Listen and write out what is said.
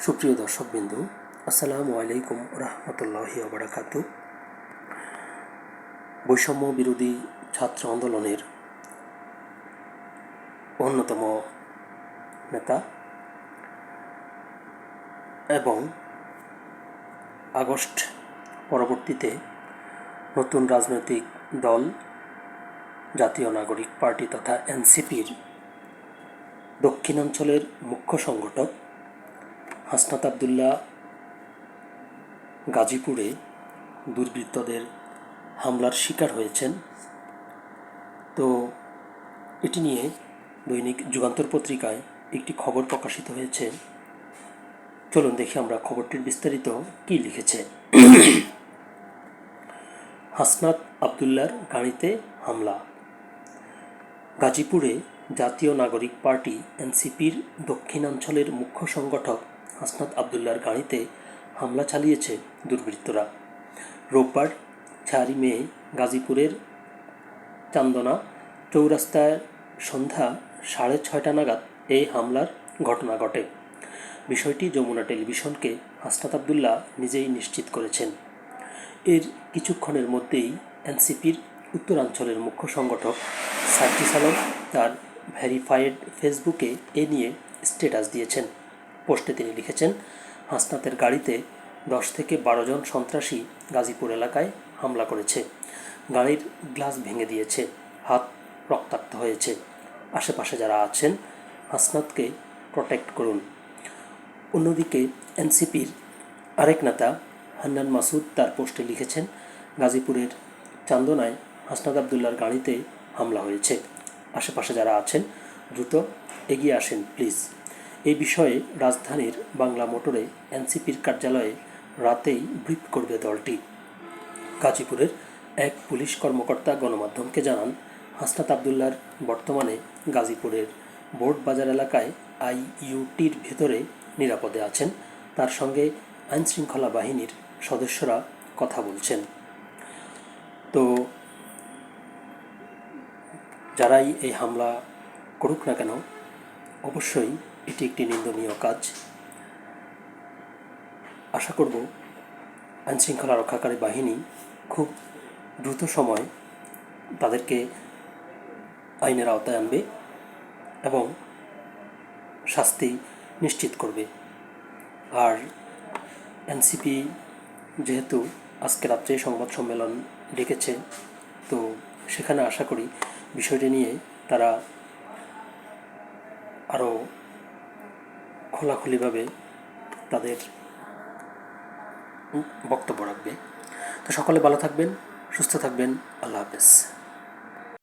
সুপ্রিয় দর্শকবিন্দু, আসসালামু আলাইকুম রহমতুল্লাহি ওবরাকাতু বৈষম্য বিরোধী ছাত্র আন্দোলনের অন্যতম নেতা এবং আগস্ট পরবর্তীতে নতুন রাজনৈতিক দল, জাতীয় নাগরিক পার্টি তথা এনসিপির দক্ষিণাঞ্চলের মুখ্য সংগঠক হাসনাত আবদুল্লাহ গাজীপুরে দুর্বৃত্তদের হামলার শিকার হয়েছেন। তো এটি নিয়ে দৈনিক যুগান্তর পত্রিকায় একটি খবর প্রকাশিত হয়েছে। চলুন দেখি আমরা খবরটির বিস্তারিত কী লিখেছে। হাসনাত আবদুল্লার গাড়িতে হামলা। গাজীপুরে জাতীয় নাগরিক পার্টি এনসিপির দক্ষিণাঞ্চলের মুখ্য সংগঠক হাসনাত আবদুল্লার গাড়িতে হামলা চালিয়েছে দুর্বৃত্তরা। রোববার চারই মে গাজীপুরের চান্দনা চৌরাস্তায় সন্ধ্যা সাড়ে ছয়টা নাগাদ এই হামলার ঘটনা ঘটে। বিষয়টি যমুনা টেলিভিশনকে হাসনাত আবদুল্লাহ নিজেই নিশ্চিত করেছেন। এর কিছুক্ষণের মধ্যেই এনসিপির উত্তরাঞ্চলের মুখ্য সংগঠক সার্জিস আলম তার ভেরিফাইড ফেসবুকে এ নিয়ে স্ট্যাটাস দিয়েছেন। পোস্টে তিনি লিখেছেন, হাসনাতের গাড়িতে দশ থেকে বারো জন সন্ত্রাসী গাজীপুর এলাকায় হামলা করেছে। গাড়ির গ্লাস ভেঙে দিয়েছে, হাত রক্তাক্ত হয়েছে। আশেপাশে যারা আছেন, হাসনাতকে প্রোটেক্ট করুন। অন্যদিকে এনসিপির আরেক নেতা হান্নান মাসুদ তার পোস্টে লিখেছেন, গাজীপুরের চান্দনায় হাসনাত আবদুল্লার গাড়িতে হামলা হয়েছে। আশেপাশে যারা আছেন, দ্রুত এগিয়ে আসেন, প্লিজ। এই বিষয়ে রাজধানীর বাংলা মোটরে এনসিপির কার্যালয়ে রাতেই ব্রিফ করবে দলটি। গাজীপুরের এক পুলিশ কর্মকর্তা গণমাধ্যমকে জানান, হাসনাত আবদুল্লার বর্তমানে গাজীপুরের বোর্ড বাজার এলাকায় আইইউটির ভেতরে নিরাপদে আছেন। তার সঙ্গে আইনশৃঙ্খলা বাহিনীর সদস্যরা কথা বলছেন। তো যারাই এই হামলা করুক না কেন, অবশ্যই এটি একটি নিন্দনীয় কাজ। আশা করব আইনশৃঙ্খলা রক্ষাকারী বাহিনী খুব দ্রুত সময় তাদেরকে আইনের আওতায় আনবে এবং শাস্তি নিশ্চিত করবে। আর এনসিপি যেহেতু আজকে রাত্রে সংবাদ সম্মেলন ডেকেছে, তো সেখানে আশা করি বিষয়টি নিয়ে তারা আরও খোলাখুলিভাবে তাদের বক্তব্য রাখবে। তো সকলে ভালো থাকবেন সুস্থ থাকবেন। আল্লাহ হাফেজ।